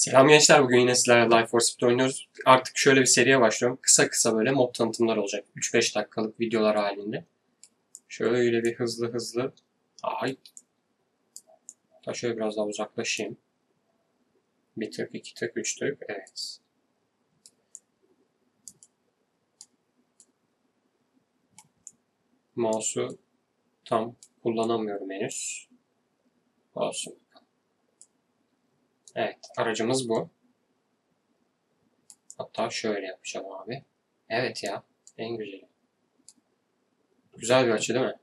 Selam gençler, bugün yine sizlerle Life for Speed oynuyoruz. Artık şöyle bir seriye başlıyorum. Kısa kısa böyle mod tanıtımlar olacak. 3-5 dakikalık videolar halinde. Şöyle bir hızlı hızlı. Ay. Hatta şöyle biraz daha uzaklaşayım. Bir tık, iki tık, üç tık. Evet. Mouse'u tam kullanamıyorum henüz. Olsun. Evet, aracımız bu. Hatta şöyle yapacağım abi. Evet ya, en güzeli. Güzel bir açı değil mi?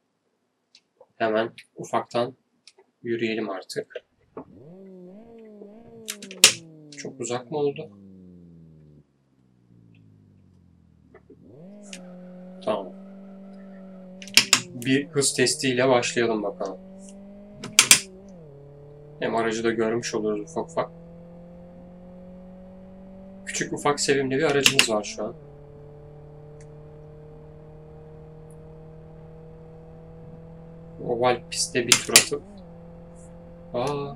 Hemen ufaktan yürüyelim artık. Çok uzak mı oldu? Tamam. Bir hız testiyle başlayalım bakalım. Hem aracı da görmüş oluruz ufak ufak. Küçük ufak sevimli bir aracımız var şu an. Oval pistte bir tur atıp Aa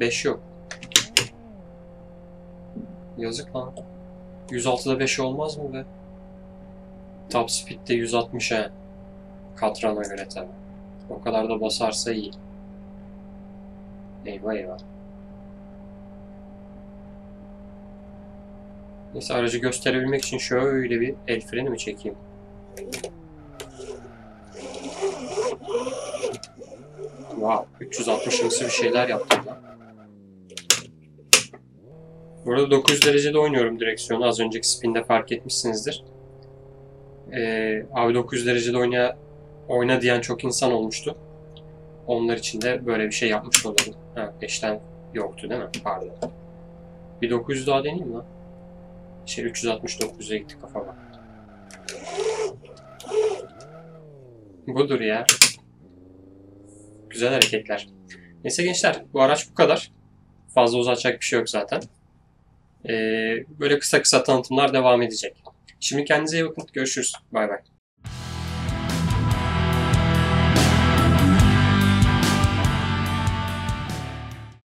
5 yok. Yazık lan. 106'da 5 olmaz mı be? Top speed'de 160 he. Katran'a göre tabi. O kadar da basarsa iyi. Eyvah eyvah. Neyse aracı gösterebilmek için şöyle bir el freni mi çekeyim? Wow, 360'ımsı bir şeyler yaptım lan. Burada 900 derecede oynuyorum direksiyonu. Az önceki spinde fark etmişsinizdir. Ee, abi 900 derecede oyna, oyna diyen çok insan olmuştu. Onlar için de böyle bir şey yapmış olalım. Ha, 5'ten yoktu değil mi? Pardon. Bir 900 daha deneyeyim lan. Şey 369'a gitti kafa bak. Budur ya. Güzel hareketler. Neyse gençler bu araç bu kadar. Fazla uzatacak bir şey yok zaten. Ee, böyle kısa kısa tanıtımlar devam edecek. Şimdi kendinize iyi bakın. Görüşürüz. Bay bay.